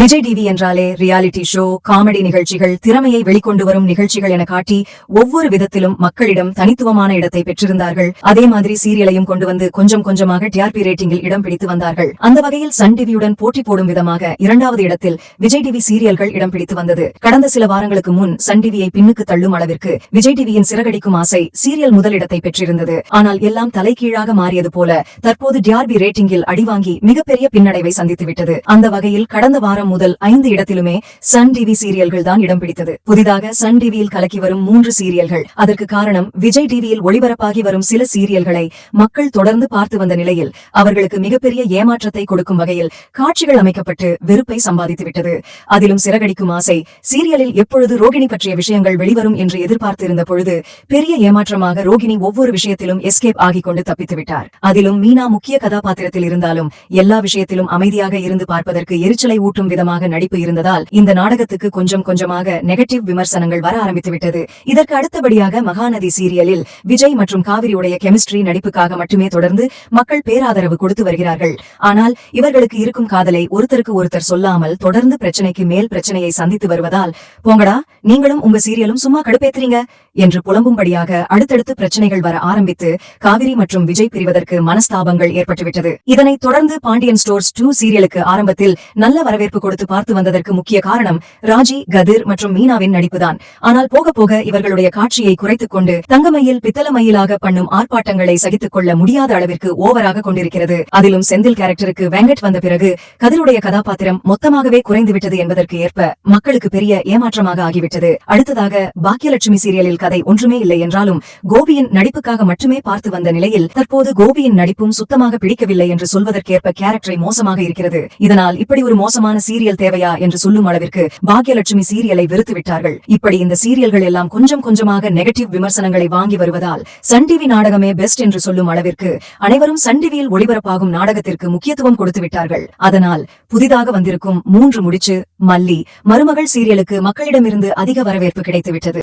Vijay TV என்றாலே reality show comedy நிகழ்ச்சிகள் திறமையை வெளிக்கொண்டு வரும் நிகழ்ச்சிகள் என காட்டி ஒவ்வொரு விதத்திலும் மக்களிடம் தனித்துவமான இடத்தை பெற்றிருந்தார்கள். அதே மாதிரி சீரியலையும் கொண்டு வந்து கொஞ்சம் கொஞ்சமாக டிஆர்பி ரேட்டிங்கில் இடம் பிடித்து வந்தார்கள். அந்த வகையில் சன் டிவியுடன் போட்டி போடும் விதமாக இரண்டாவது இடத்தில் விஜய் டிவி சீரியல்கள் இடம் பிடித்து வந்தது. கடந்த சில வாரங்களுக்கு முன் சன் டிவியை பின்னுக்கு தள்ளும் அளவிற்கு விஜய் டிவியின் சிறகடிக்கும் ஆசை சீரியல் முதலிடத்தை பெற்றிருந்தது. ஆனால் எல்லாம் தலைகீழாக மாறியது போல தற்போது டிஆர்பி ரேட்டிங்கில் அடிவாங்கி மிகப்பெரிய பின்னடைவை சந்தித்துவிட்டது. அந்த வகையில் கடந்த வாரம் முதல் ஐந்து இடத்திலுமே சன் டிவி சீரியல்கள் தான் இடம் பிடித்தது. புதிதாக சன் டிவியில் கலக்கி வரும் மூன்று சீரியல்கள். அதற்கு காரணம் விஜய் டிவியில் ஒளிபரப்பாகி வரும் சில சீரியல்களை மக்கள் தொடர்ந்து பார்த்து வந்த நிலையில் அவர்களுக்கு மிகப்பெரிய ஏமாற்றத்தை கொடுக்கும் வகையில் காட்சிகள் அமைக்கப்பட்டு வெறுப்பை சம்பாதித்துவிட்டது அதிலும் சிறகடிக்கும் ஆசை சீரியலில் எப்பொழுது ரோகிணி பற்றிய விஷயங்கள் வெளிவரும் என்று எதிர்பார்த்திருந்த பொழுது பெரிய ஏமாற்றமாக ரோகிணி ஒவ்வொரு விஷயத்திலும் எஸ்கேப் ஆகிக் கொண்டு தப்பித்துவிட்டார் அதிலும் மீனா முக்கிய கதாபாத்திரத்தில் இருந்தாலும் எல்லா விஷயத்திலும் அமைதியாக இருந்து பார்ப்பதற்கு எரிச்சலை ஊட்டும் விதமாக நடிப்பு இருந்ததால் இந்த நாடகத்துக்கு கொஞ்சம் கொஞ்சமாக நெகட்டிவ் விமர்சனங்கள் வர ஆரம்பித்துவிட்டது. இதற்கு அடுத்தபடியாக மகாநதி சீரியலில் விஜய் மற்றும் காவிரியுடைய கெமிஸ்ட்ரி நடிப்புக்காக மட்டுமே தொடர்ந்து மக்கள் பேராதரவு கொடுத்து வருகிறார்கள். ஆனால் இவர்களுக்கு இருக்கும் காதலை ஒருத்தருக்கு ஒருத்தர் சொல்லாமல் தொடர்ந்து பிரச்சனைக்கு மேல் பிரச்சனையை சந்தித்து வருவதால் போங்கடா நீங்களும் உங்க சீரியலும் சும்மா கடுப்பேத்துறீங்க என்று புலம்பும்படியாக அடுத்தடுத்து பிரச்சனைகள் வர ஆரம்பித்து காவிரி மற்றும் விஜய் பிரிவதற்கு மனஸ்தாபங்கள் ஏற்பட்டுவிட்டது. இதனைத் தொடர்ந்து பாண்டியன் ஸ்டோர்ஸ் டூ சீரியலுக்கு ஆரம்பத்தில் நல்ல வரவேற்பு கொடுத்து பார்த்து வந்ததற்கு முக்கிய காரணம் ராஜி கதிர் மற்றும் மீனாவின் நடிப்புதான். ஆனால் போக போக இவர்களுடைய காட்சியை குறைத்துக் கொண்டு தங்கமயில் பித்தளமயிலாக பண்ணும் ஆர்ப்பாட்டங்களை சகித்துக் கொள்ள முடியாத அளவிற்கு ஓவராக கொண்டிருக்கிறது. அதிலும் செந்தில் கேரக்டருக்கு வெங்கட் வந்த பிறகு கதிருடைய கதாபாத்திரம் மொத்தமாகவே குறைந்துவிட்டது என்பதற்கு ஏற்ப மக்களுக்கு பெரிய ஏமாற்றமாக ஆகிவிட்டது. அடுத்ததாக பாக்கியலட்சுமி சீரியலில் கதை ஒன்றுமே இல்லை என்றாலும் கோபியின் நடிப்புக்காக மட்டுமே பார்த்து வந்த நிலையில் தற்போது கோபியின் நடிப்பும் சுத்தமாக பிடிக்கவில்லை என்று சொல்வதற்கேற்ப கேரக்டரை மோசமாக இருக்கிறது. இதனால் இப்படி ஒரு மோசமான சீரியல் தேவையா என்று சொல்லும் அளவிற்கு பாக்கியலட்சுமி சீரியலை வெறுத்து விட்டார்கள் இப்படி இந்த சீரியல்கள் எல்லாம் கொஞ்சம் கொஞ்சமாக நெகட்டிவ் விமர்சனங்களை வாங்கி வருவதால் சன் டிவி நாடகமே பெஸ்ட் என்று சொல்லும் அளவிற்கு அனைவரும் சன் டிவியில் ஒளிபரப்பாகும் நாடகத்திற்கு முக்கியத்துவம் கொடுத்து விட்டார்கள் அதனால் புதிதாக வந்திருக்கும் மூன்று முடிச்சு மல்லி மருமகள் சீரியலுக்கு மக்களிடமிருந்து அதிக வரவேற்பு கிடைத்துவிட்டது.